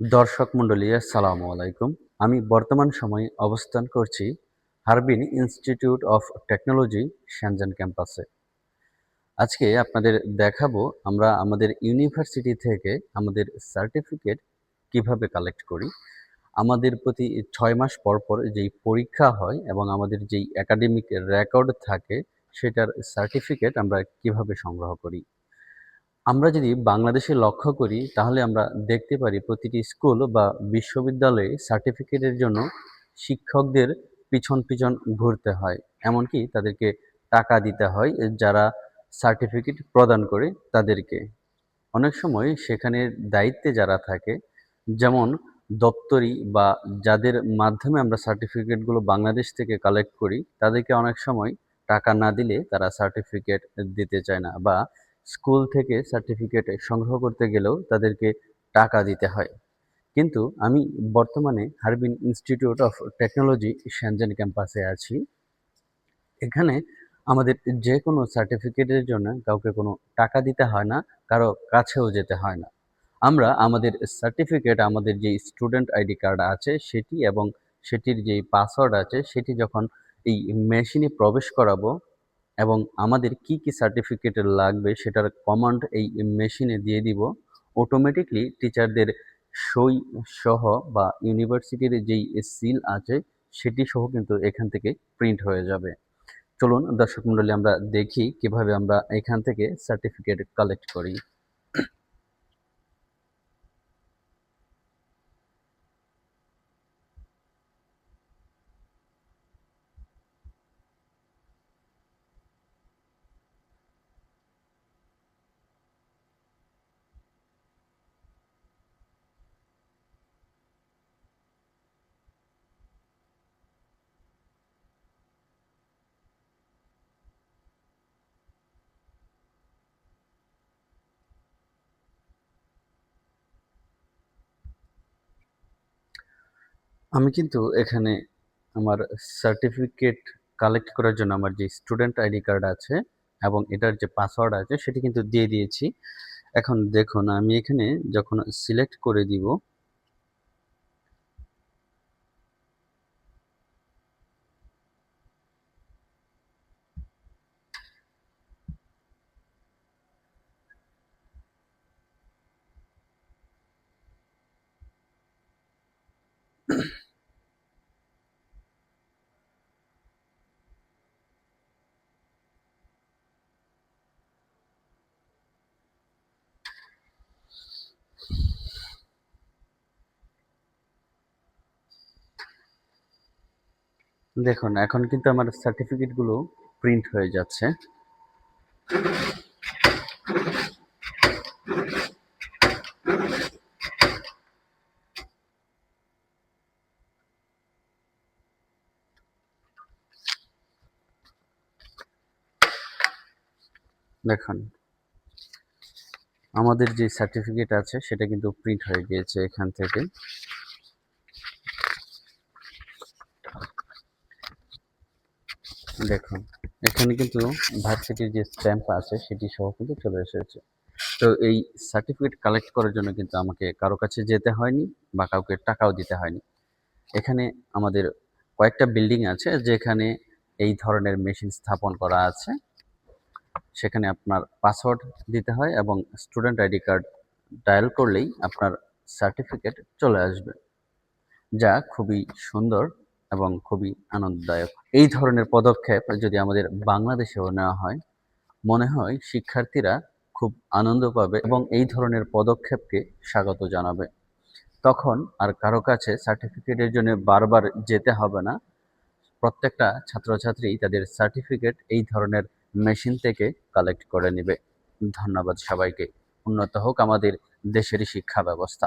দর্শক মণ্ডলী, আসসালামু আলাইকুম। আমি বর্তমান সময়ে অবস্থান করছি Harbin Institute of Technology Shenzhen ক্যাম্পাসে। আজকে আপনাদের দেখাবো আমরা আমাদের ইউনিভার্সিটি থেকে আমাদের সার্টিফিকেট কীভাবে কালেক্ট করি। আমাদের প্রতি ছয় মাস পর পর যেই পরীক্ষা হয় এবং আমাদের যেই একাডেমিক রেকর্ড থাকে, সেটার সার্টিফিকেট আমরা কীভাবে সংগ্রহ করি। আমরা যদি বাংলাদেশে লক্ষ্য করি, তাহলে আমরা দেখতে পারি প্রতিটি স্কুল বা বিশ্ববিদ্যালয়ে সার্টিফিকেটের জন্য শিক্ষকদের পিছন পিছন ঘুরতে হয়। এমনকি তাদেরকে টাকা দিতে হয়, যারা সার্টিফিকেট প্রদান করে তাদেরকে। অনেক সময় সেখানে দায়িত্বে যারা থাকে, যেমন দপ্তরি বা যাদের মাধ্যমে আমরা সার্টিফিকেটগুলো বাংলাদেশ থেকে কালেক্ট করি, তাদেরকে অনেক সময় টাকা না দিলে তারা সার্টিফিকেট দিতে চায় না বা স্কুল থেকে সার্টিফিকেট সংগ্রহ করতে গেলেও তাদেরকে টাকা দিতে হয়। কিন্তু আমি বর্তমানে Harbin Institute of Technology Shenzhen ক্যাম্পাসে আছি। এখানে আমাদের যে কোনো সার্টিফিকেটের জন্য কাউকে কোনো টাকা দিতে হয় না, কারও কাছেও যেতে হয় না। আমরা আমাদের সার্টিফিকেট, আমাদের যে স্টুডেন্ট আইডি কার্ড আছে সেটি এবং সেটির যেই পাসওয়ার্ড আছে সেটি যখন এই মেশিনে প্রবেশ করাবো এবং আমাদের কি কি সার্টিফিকেট লাগবে সেটার কমান্ড এই মেশিনে দিয়ে দিব। অটোমেটিকলি টিচারদের সই সহ বা ইউনিভার্সিটির যেই সিল আছে, সেটি সহ কিন্তু এখান থেকে প্রিন্ট হয়ে যাবে। চলুন দর্শক মণ্ডলী, আমরা দেখি কীভাবে আমরা এখান থেকে সার্টিফিকেট কালেক্ট করি। আমি কিন্তু এখানে আমার সার্টিফিকেট কালেক্ট করার জন্য আমার যে স্টুডেন্ট আইডি কার্ড আছে এবং এটার যে পাসওয়ার্ড আছে সেটি কিন্তু দিয়ে দিয়েছি। এখন দেখুন, আমি এখানে যখন সিলেক্ট করে দিব দেখুন, এখন কিন্তু আমার সার্টিফিকেটগুলো প্রিন্ট হয়ে যাচ্ছে। দেখুন, আমাদের যে সার্টিফিকেট আছে, সেটা কিন্তু প্রিন্ট হয়ে গিয়েছে এখান থেকে। দেখুন এখানে কিন্তু ভার্সিটির যে স্ট্যাম্প আছে, সেটি সহ কিন্তু চলে এসেছে। তো এই সার্টিফিকেট কালেক্ট করার জন্য কিন্তু আমাকে কারও কাছে যেতে হয়নি বা কাউকে টাকাও দিতে হয়নি। এখানে আমাদের কয়েকটা বিল্ডিং আছে, যেখানে এই ধরনের মেশিন স্থাপন করা আছে। সেখানে আপনার পাসওয়ার্ড দিতে হয় এবং স্টুডেন্ট আইডি কার্ড ডায়াল করলেই আপনার সার্টিফিকেট চলে আসবে। যা খুবই সুন্দর এবং খুবই আনন্দদায়ক। এই ধরনের পদক্ষেপ যদি আমাদের বাংলাদেশেও নেওয়া হয়, মনে হয় শিক্ষার্থীরা খুব আনন্দ পাবে এবং এই ধরনের পদক্ষেপকে স্বাগত জানাবে। তখন আর কারও কাছে সার্টিফিকেটের জন্য বারবার যেতে হবে না। প্রত্যেকটা ছাত্রছাত্রী তাদের সার্টিফিকেট এই ধরনের মেশিন থেকে কালেক্ট করে নেবে। ধন্যবাদ সবাইকে। উন্নত হোক আমাদের দেশের শিক্ষা ব্যবস্থা।